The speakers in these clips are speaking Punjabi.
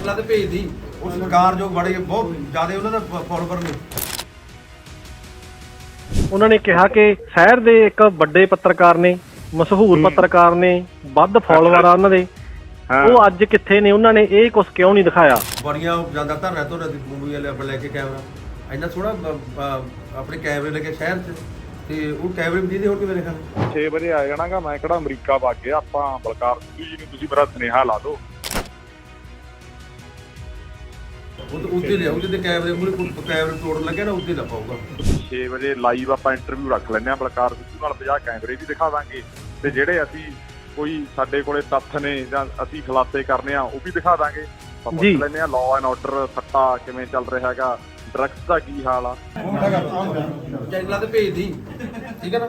ਚੈਨਲਾਂ ਤੇ ਭੇਜਦੀ। ਉਹ ਸਰਕਾਰ ਜੋ ਬੜੇ ਬਹੁਤ ਜ਼ਿਆਦਾ ਉਹਨਾਂ ਦਾ ਫੋਲੋਵਰ ਨੇ। ਉਹਨਾਂ ਨੇ ਕਿਹਾ ਕਿ ਸ਼ਹਿਰ ਦੇ ਇੱਕ ਵੱਡੇ ਪੱਤਰਕਾਰ ਨੇ ਮਸ਼ਹੂਰ ਪੱਤਰਕਾਰ ਨੇ ਵੱਧ ਫਾਲੋਅਰ ਆ ਉਹਨਾਂ ਦੇ। ਉਹ ਅੱਜ ਕਿੱਥੇ ਨੇ ਉਹਨਾਂ ਨੇ ਇਹ ਕੁਝ ਕਿਉਂ ਨਹੀਂ ਦਿਖਾਇਆ? ਬੜੀਆਂ ਜਾਂਦਾ ਧਰਨਾ ਤੋਂ ਦੀ ਮੂਵੀ ਲੈ ਲੈ ਕੇ ਕੈਮਰਾ। ਇੰਨਾ ਥੋੜਾ ਆਪਣੇ ਕੈਮਰੇ ਲੱਗੇ ਸ਼ਹਿਰ 'ਚ। ਤੇ ਉਹ ਕੈਮਰੇ ਵੀ ਦੇ ਹੋਰ ਕਿਵੇਂ ਦੇਖਣ 6 ਵਜੇ ਆ ਜਾਣਾਗਾ ਮੈਂ ਕਿਹੜਾ ਅਮਰੀਕਾ ਵਗ ਗਿਆ ਆਪਾਂ ਬਲਕਾਰ ਜੀ ਨੂੰ ਤੁਸੀਂ ਮੇਰਾ ਸੁਨੇਹਾ ਲਾ ਦਿਓ। ਉਹ ਤਾਂ ਉੱਤੇ ਲਿਆਉ ਜਿੱਦੇ ਕੈਮਰੇ ਮੂਰੇ ਕੈਮਰੇ ਤੋੜਨ ਲੱਗਿਆ ਨਾ ਉੱਤੇ ਲੱਪਾਊਗਾ 6 ਵਜੇ ਲਾਈਵ ਆਪਾਂ ਇੰਟਰਵਿਊ ਰੱਖ ਲੈਂਦੇ ਆ ਬਲਕਾਰ ਸਿੱਧੂ ਨਾਲ 50 ਕੈਮਰੇ ਵੀ ਦਿਖਾ ਦਾਂਗੇ। ਤੇ ਜਿਹੜੇ ਅਸੀਂ ਕੋਈ ਸਾਡੇ ਕੋਲੇ ਤੱਥ ਨੇ ਜਾਂ ਅਸੀਂ ਖੁਲਾਸੇ ਕਰਨੇ ਆ ਉਹ ਵੀ ਦਿਖਾ ਦਾਂਗੇ। ਆਪਾਂ। ਪੁੱਛ ਲੈਂਦੇ ਆ ਲਾਅ ਐਂਡ ਆਰਡਰ ਸੱਟਾ ਕਿਵੇਂ ਚੱਲ ਰਿਹਾ ਹੈਗਾ ਡਰੱਗਸ ਦਾ ਕੀ ਹਾਲ ਆ? ਚੈਨਲਾਂ ਤੇ ਭੇਜਦੀ ਠੀਕ ਹੈ ਨਾ?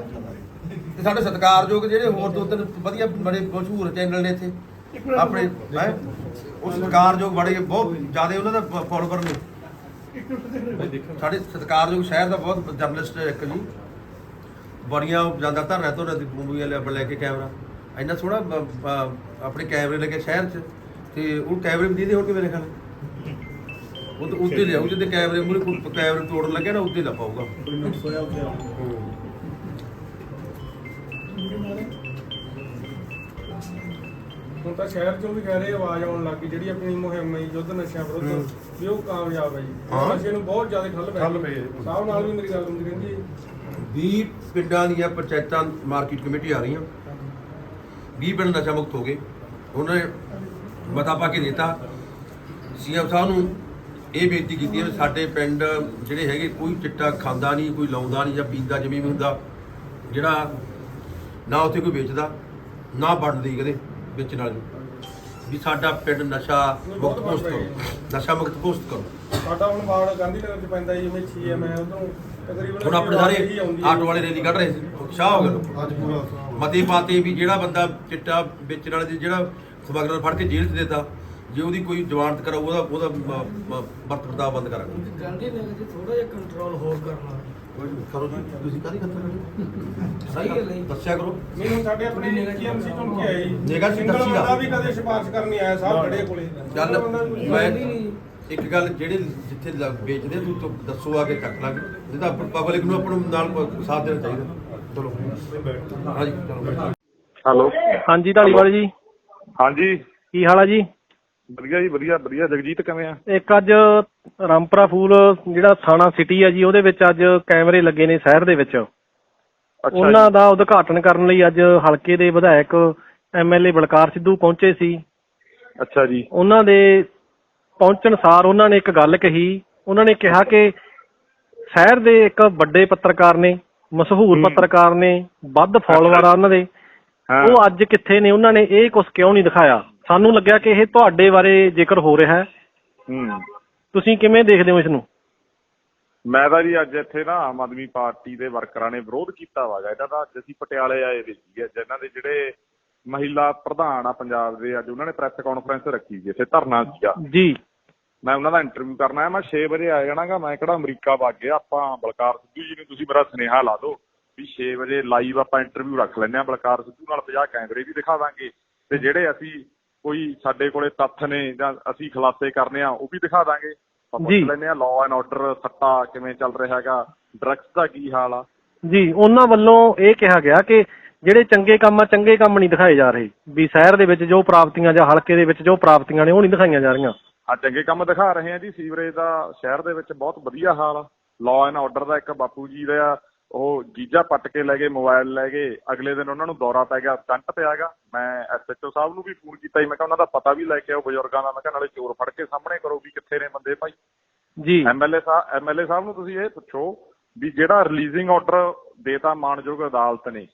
ਤੇ ਸਾਡੇ ਸਤਿਕਾਰਯੋਗ ਜਿਹੜੇ ਹੋਰ ਦੋ ਤਿੰਨ ਵਧੀਆ ਬੜੇ ਮਸ਼ਹੂਰ ਚੈਨਲ ਨੇ ਇੱਥੇ। ਆਪਣੇ ਹੈ? ਉਹ ਸਤਿਕਾਰਯੋਗ ਬੜੇ ਬਹੁਤ ਜ਼ਿਆਦਾ ਉਹਨਾਂ ਦਾ ਫੋਲੋਵਰ ਨੇ। ਸਾਡੇ ਸਤਿਕਾਰਯੋਗ ਸ਼ਹਿਰ ਦਾ ਬਹੁਤ ਜਰਨਲਿਸਟ ਇੱਕ ਜੀ। ਬੜੀਆਂ ਜਾਂਦਾ ਧਰਨਾ ਤੋਂ ਦੀ ਮੂਵੀ ਲੈ ਲੈ ਕੇ ਕੈਮਰਾ। ਇੰਨਾ ਥੋੜਾ ਆਪਣੇ ਕੈਮਰੇ ਲੱਗੇ ਸ਼ਹਿਰ 'ਚ। ਤੇ ਉਹ ਕੈਮਰੇ ਵੀ ਦੇ ਹੋਰ ਕਿਵੇਂ ਦੇਖਣ ਉਹ ਤਾਂ ਉੱਤੇ ਲਿਆਉ ਜਿੱਦੇ ਕੈਮਰੇ ਮੂਰੇ ਕੈਮਰੇ ਤੋੜਨ ਲੱਗਿਆ ਨਾ ਉੱਤੇ ਲੱਪਾਊਗਾ ਹੁਣ ਤਾਂ ਸ਼ਹਿਰ ਚੋਂ ਵੀ ਕਹਿ ਰਹੇ ਆਵਾਜ਼ ਆਉਣ ਲੱਗੀ ਜਿਹੜੀ ਆਪਣੀ ਮੁਹਿੰਮ ਹੈ ਯੁੱਧ ਨਸ਼ਿਆਂ ਵਿਰੁੱਧ ਵੀ ਉਹ ਕਾਮਯਾਬ ਹੈ ਜੀ। ਹਾਂ। ਨਸ਼ੇ ਨੂੰ ਬਹੁਤ ਜ਼ਿਆਦਾ ਠੱਲ ਪੈ ਠੱਲ ਹੈ ਜੀ। ਸਾਹਿਬ ਨਾਲ ਵੀ ਮੇਰੀ ਗੱਲ ਹੁੰਦੀ ਰਹਿੰਦੀ ਹੈ 20 ਪਿੰਡਾਂ ਦੀਆਂ ਪੰਚਾਇਤਾਂ ਮਾਰਕੀਟ ਕਮੇਟੀ ਆ ਰਹੀਆਂ। 20 ਪਿੰਡ ਨਸ਼ਾ ਮੁਕਤ ਹੋ ਗਏ। ਉਹਨਾਂ ਨੇ ਮਤਾ ਪਾ ਕੇ ਦਿੱਤਾ। ਸੀਐਮ ਸਾਹਿਬ ਨੂੰ ਇਹ ਬੇਨਤੀ ਕੀਤੀ ਹੈ ਵੀ ਸਾਡੇ ਪਿੰਡ ਜਿਹੜੇ ਹੈਗੇ ਕੋਈ ਚਿੱਟਾ ਖਾਂਦਾ ਨਹੀਂ ਕੋਈ ਲਾਉਂਦਾ ਨਹੀਂ ਜਾਂ ਪੀਂਦਾ ਜਿਵੇਂ ਵੀ ਹੁੰਦਾ ਜਿਹੜਾ ਨਾ ਉੱਥੇ ਕੋਈ ਵੇਚਦਾ ਨਾ ਵੰਡਦੀ ਕਦੇ। ਵੇਚਣ ਵਾਲੇ ਨੂੰ ਵੀ ਸਾਡਾ ਪਿੰਡ ਨਸ਼ਾ ਮੁਕਤ ਪੋਸਟ ਕਰੋ। ਨਸ਼ਾ ਮੁਕਤ ਪੋਸਟ ਕਰੋ। ਸਾਡਾ ਹੁਣ ਬਾੜ ਗਾਂਧੀ ਨਗਰ ਚ ਪੈਂਦਾ ਜੀ ਜਿਵੇਂ 6 ਮੈਂ ਉਧਰੋਂ ਤਕਰੀਬਨ ਹੁਣ ਆਪਣੇ ਸਾਰੇ। ਆਟੋ ਵਾਲੇ ਰੈਲੀ ਕੱਢ ਰਹੇ ਸੀ। ਉਤਸ਼ਾਹ ਹੋ ਗਿਆ ਲੋਕਾਂ। ਅੱਜ ਪੂਰਾ ਮਤੇ ਪਾਤੇ ਵੀ ਜਿਹੜਾ ਬੰਦਾ ਚਿੱਟਾ ਵੇਚਣ ਵਾਲੇ ਜਿਹੜਾ ਸਮਗਲਰ ਫੜ ਕੇ ਜੇਲ੍ਹ 'ਚ ਦੇਤਾ ਜੇ ਉਹਦੀ ਕੋਈ ਜ਼ਮਾਨਤ ਕਰਾਊ ਉਹਦਾ ਉਹਦਾ ਮ- ਵਰਤਦਾ ਬੰਦ ਕਰਾਂਗੇ। ਗਾਂਧੀ ਨਗਰ 'ਚ ਥੋੜਾ ਜਿਹਾ ਕੰਟਰੋਲ ਹੋਰ ਕਰਨਾ। ਕਰੋ ਜੀ। ਤੁਸੀਂ ਕਾਹਦੀ ਖਤਰ ਸਹੀ ਗੱਲ ਹੈ ਜੀ। ਦੱਸਿਆ ਕਰੋ। ਮੈਨੂੰ ਸਾਡੇ ਆਪਣੇ ਜੀਐਮਸੀ ਚੋਂ ਕੀ ਜੀ ਨਿਗਾਹ ਸੀ ਸਿੰਗਲ ਦੱਸੀ ਦਾ। ਬੰਦਾ ਵੀ ਕਦੇ ਸਿਫਾਰਿਸ਼ ਕਰਨੀ ਆਇਆ ਸਾਹਿਬ ਖੜੇ ਕੋਲੇ। ਚੱਲ ਸਿੰਗਲ ਬੰਦਾ ਵੀ ਮੈਂ ਨਹੀਂ। ਇੱਕ ਗੱਲ ਜਿਹੜੇ ਜਿੱਥੇ ਲ- ਵੇਚਦੇ ਤੂੰ ਤੂੰ ਦੱਸੋ ਆ ਕੇ ਚੱਕ ਲਾਂਗੇ। ਨਹੀਂ ਤਾਂ ਪਬਲਿਕ ਨੂੰ ਆਪਾਂ ਨੂੰ ਨਾਲ ਪ- ਸਾਥ ਦੇਣਾ ਚਾਹੀਦਾ। ਚਲੋ। ਹਾਂਜੀ ਚਲੋ ਹੈਲੋ। ਹਾਂਜੀ ਢਾਲੀਵਾਲ ਜੀ। ਹਾਂਜੀ। ਕੀ ਹਾਲ ਆ ਜੀ? ਵਧੀਆ ਜੀ ਵਧੀਆ ਵਧੀਆ। ਜਗਜੀਤ ਕਿਵੇਂ ਆ? ਇੱਕ ਅੱਜ ਰਾਮਪੁਰਾ ਫੂਲ ਜਿਹੜਾ ਥਾਣਾ ਸਿਟੀ ਆ ਜੀ ਉਹਦੇ ਵਿੱਚ ਅੱਜ ਕੈਮਰੇ ਲੱਗੇ ਨੇ ਸ਼ਹਿਰ ਦੇ ਵਿੱਚ। ਅੱਛਾ ਉਹਨਾਂ ਦਾ ਉਦਘਾਟਨ ਕਰਨ ਲਈ ਅੱਜ ਹਲਕੇ ਦੇ ਵਿਧਾਇਕ ਐਮਐਲਏ ਬਲਕਾਰ ਸਿੱਧੂ ਪਹੁੰਚੇ ਸੀ। ਅੱਛਾ ਜੀ। ਉਹਨਾਂ ਦੇ ਪਹੁੰਚਣ ਸਾਰ ਉਹਨਾਂ ਨੇ ਇੱਕ ਗੱਲ ਕਹੀ। ਉਹਨਾਂ ਨੇ ਕਿਹਾ ਕਿ ਸ਼ਹਿਰ ਦੇ ਇੱਕ ਵੱਡੇ ਪੱਤਰਕਾਰ ਨੇ ਮਸ਼ਹੂਰ ਪੱਤਰਕਾਰ ਨੇ ਵੱਧ ਫਾਲੋਅਰ ਆ ਉਹਨਾਂ ਦੇ। ਉਹ ਅੱਜ ਕਿੱਥੇ ਨੇ ਉਹਨਾਂ ਨੇ ਇਹ ਕੁਝ ਕਿਉਂ ਨਹੀਂ ਦਿਖਾਇਆ? ਸਾਨੂੰ ਲੱਗਿਆ ਕਿ ਇਹ ਤੁਹਾਡੇ ਬਾਰੇ ਜ਼ਿਕਰ ਹੋ ਰਿਹਾ ਹੈ ਹੂੰ। ਤੁਸੀਂ ਕਿਵੇਂ ਦੇਖਦੇ ਹੋ ਇਸ ਨੂੰ? ਮੈਂ ਤਾਂ ਜੀ ਅੱਜ ਇੱਥੇ ਨਾ ਆਮ ਆਦਮੀ ਪਾਰਟੀ ਦੇ ਵਰਕਰਾਂ ਨੇ ਵਿਰੋਧ ਕੀਤਾ ਵਾਗਾ ਇਹਦਾ ਤਾਂ ਅੱਜ ਅਸੀਂ ਪਟਿਆਲੇ ਆਏ ਦੇ ਸੀਗੇ ਜਿਨ੍ਹਾਂ ਦੇ ਜਿਹੜੇ ਮਹਿਲਾ ਪ੍ਰਧਾਨ ਆ ਪੰਜਾਬ ਦੇ ਅੱਜ ਉਹਨਾਂ ਨੇ ਪ੍ਰੈਸ ਕਾਨਫਰੰਸ ਰੱਖੀ ਸੀ ਇੱਥੇ ਧਰਨਾ ਸੀਗਾ। ਜੀ। ਮੈਂ ਉਹਨਾਂ ਦਾ ਇੰਟਰਵਿਊ ਕਰਨਾ ਹੈ ਮੈਂ 6 ਵਜੇ ਆ ਜਾਣਾਗਾ ਮੈਂ ਕਿਹੜਾ ਅਮਰੀਕਾ ਵਗ ਗਿਆ ਆਪਾਂ ਬਲਕਾਰ ਸਿੱਧੂ ਜੀ ਨੂੰ ਤੁਸੀਂ ਮੇਰਾ ਸੁਨੇਹਾ ਲਾ ਦਿਓ ਵੀ 6 ਵਜੇ ਲਾਈਵ ਆਪਾਂ ਇੰਟਰਵਿਊ ਰੱਖ ਲੈਂਦੇ ਆ ਬਲਕਾਰ ਸਿੱਧੂ ਨਾਲ 50 ਕੈਮਰੇ ਵੀ ਦਿਖਾ ਦਾਂਗੇ। ਤੇ ਜਿਹੜੇ ਅਸੀਂ ਕੋਈ ਸਾਡੇ ਕੋਲੇ ਤੱਥ ਨੇ ਜਾਂ ਅਸੀਂ ਖੁਲਾਸੇ ਕਰਨੇ ਆ ਉਹ ਵੀ ਦਿਖਾ ਦਾਂਗੇ। ਆਪਾਂ ਲੈਂਦੇ ਆ ਲਾਅ ਐਂਡ ਆਰਡਰ ਸੱਟਾ ਕਿਵੇਂ ਚੱਲ ਰਿਹਾ ਹੈਗਾ ਡਰੱਗਸ ਦਾ ਕੀ ਹਾਲ ਆ? ਜੀ ਉਹਨਾਂ ਵੱਲੋਂ ਇਹ ਕਿਹਾ ਗਿਆ ਕਿ ਜਿਹੜੇ ਚੰਗੇ ਕੰਮ ਆ ਚੰਗੇ ਕੰਮ ਨਹੀਂ ਦਿਖਾਏ ਜਾ ਰਹੇ। ਵੀ ਸ਼ਹਿਰ ਦੇ ਵਿੱਚ ਜੋ ਪ੍ਰਾਪਤੀਆਂ ਜਾਂ ਹਲਕੇ ਦੇ ਵਿੱਚ ਜੋ ਪ੍ਰਾਪਤੀਆਂ ਨੇ ਉਹ ਨਹੀਂ ਦਿਖਾਈਆਂ ਜਾ ਰਹੀਆਂ। ਆ ਚੰਗੇ ਕੰਮ ਦਿਖਾ ਰਹੇ ਆ ਜੀ ਸੀਵਰੇਜ ਦਾ ਸ਼ਹਿਰ ਦੇ ਵਿੱਚ ਬਹੁਤ ਵਧੀਆ ਹਾਲ ਆ। ਲਾਅ ਐਂਡ ਆਰਡਰ ਦਾ ਇੱਕ ਬਾਪੂ ਜੀ ਦਾ ਉਹ ਜੀਜਾ ਪੱਟ ਕੇ ਲੈ ਗਏ ਮੋਬਾਈਲ ਲੈ ਗਏ। ਅਗਲੇ ਦਿਨ ਉਹਨਾਂ ਨੂੰ ਦੌਰਾ ਪੈ ਗਿਆ ਸਟੰਟ ਪਿਆਗਾ ਮੈਂ ਐਸਐਚਓ ਸਾਹਿਬ ਨੂੰ ਵੀ ਫੋਨ ਕੀਤਾ ਸੀ ਮੈਂ ਕਿਹਾ ਉਹਨਾਂ ਦਾ ਪਤਾ ਵੀ ਲੈ ਕੇ ਆਓ ਬਜ਼ੁਰਗਾਂ ਦਾ। ਮੈਂ ਕਿਹਾ ਨਾਲੇ ਚੋਰ ਫੜ ਕੇ ਸਾਹਮਣੇ ਕਰੋ ਵੀ ਕਿੱਥੇ ਨੇ ਬੰਦੇ ਭਾਈ। ਜੀ। ਐਮਐਲਏ ਸਾਹਿਬ ਐਮਐਲਏ ਸਾਹਿਬ ਨੂੰ ਤੁਸੀਂ ਇਹ ਪੁੱਛੋ ਵੀ ਜਿਹੜਾ ਰਿਲੀਜ਼ਿੰਗ ਆਰਡਰ ਦੇਤਾ ਮਾਨਯੋਗ ਅਦਾਲਤ ਨੇ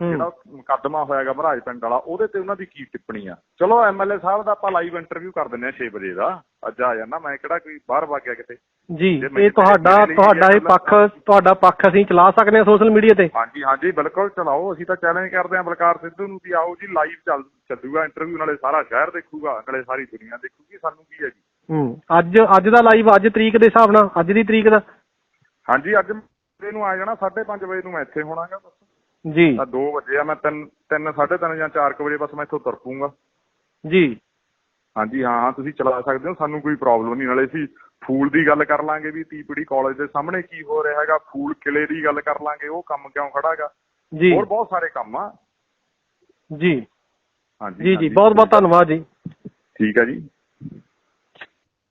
ਜਿਹੜਾ ਮੁਕੱਦਮਾ ਹੋਇਆਗਾ ਮਹਾਰਾਜ ਪਿੰਡ ਵਾਲਾ ਉਹਦੇ ਤੇ ਉਹਨਾਂ ਦੀ ਕੀ ਟਿੱਪਣੀ ਆ? ਚਲੋ ਐਮਐਲਏ ਸਾਹਿਬ ਦਾ ਆਪਾਂ ਲਾਈਵ ਇੰਟਰਵਿਊ ਕਰ ਦਿੰਨੇ ਆ 6 ਵਜੇ ਦਾ। ਅੱਜ ਆ ਜਾਣਾ ਮੈਂ ਕਿਹੜਾ ਕੋਈ ਬਾਹਰ ਵਗ ਗਿਆ ਕਿਤੇ? ਜੀ ਇਹ ਤੁਹਾਡਾ ਤੁਹਾਡਾ ਇਹ ਇਹ ਪੱਖ ਤੁਹਾਡਾ ਪੱਖ ਅਸੀਂ ਚਲਾ ਸਕਦੇ ਹਾਂ ਸੋਸ਼ਲ ਮੀਡੀਆ ਤੇ। ਹਾਂਜੀ ਹਾਂਜੀ ਬਿਲਕੁਲ ਚਲਾਓ। ਅਸੀਂ ਤਾਂ ਚੈਲੰਜ ਕਰਦੇ ਹਾਂ ਬਲਕਾਰ ਸਿੱਧੂ ਨੂੰ ਵੀ ਆਓ ਜੀ ਲਾਈਵ ਚੱਲ ਚੱਲੂਗਾ ਇੰਟਰਵਿਊ ਨਾਲੇ ਸਾਰਾ ਸ਼ਹਿਰ ਦੇਖੂਗਾ ਨਾਲੇ ਸਾਰੀ ਦੁਨੀਆ ਦੇਖੂਗੀ ਸਾਨੂੰ ਕੀ ਹੈ ਜੀ? ਹੂੰ ਅੱਜ ਅੱਜ ਦਾ ਲਾਈਵ ਅੱਜ ਤਰੀਕ ਦੇ ਹਿਸਾਬ ਨਾਲ ਅੱਜ ਦੀ ਤਰੀਕ ਦਾ। ਹਾਂਜੀ ਅੱਜ ਨੂੰ ਆ ਜਾਣਾ 5:30 ਵਜੇ ਨੂੰ ਮੈਂ ਇੱਥੇ ਹੋਣਾਗਾ ਬਸ। ਜੀ। ਤਾਂ 2 ਵਜੇ ਆ ਮੈਂ 3 3 3:30 ਜਾਂ 4 ਵਜੇ ਬਸ ਮੈਂ ਇੱਥੋਂ ਤੁਰ ਪੂੰਗਾ ਜੀ। ਹਾਂਜੀ ਹਾਂ ਹਾਂ ਤੁਸੀਂ ਚਲਾ ਸਕਦੇ ਹੋ ਸਾਨੂੰ ਕੋਈ ਪ੍ਰੋਬਲਮ ਨਹੀਂ ਨਾਲੇ ਅਸੀਂ ਫੂਲ ਦੀ ਗੱਲ ਕਰ ਲਾਂਗੇ ਵੀ ਤੀਪੜੀ ਕਾਲਜ ਦੇ ਸਾਹਮਣੇ ਕੀ ਹੋ ਰਿਹਾ ਹੈਗਾ ਫੂਲ ਕਿਲੇ ਦੀ ਗੱਲ ਕਰ ਲਾਂਗੇ ਉਹ ਕੰਮ ਕਿਉਂ ਖੜਾ ਹੈਗਾ? ਜੀ। ਹੋਰ ਬਹੁਤ ਸਾਰੇ ਕੰਮ ਆ। ਜੀ। ਹਾਂਜੀ ਜੀ ਜੀ। ਬਹੁਤ ਬਹੁਤ ਧੰਨਵਾਦ ਜੀ। ਠੀਕ ਹੈ ਜੀ।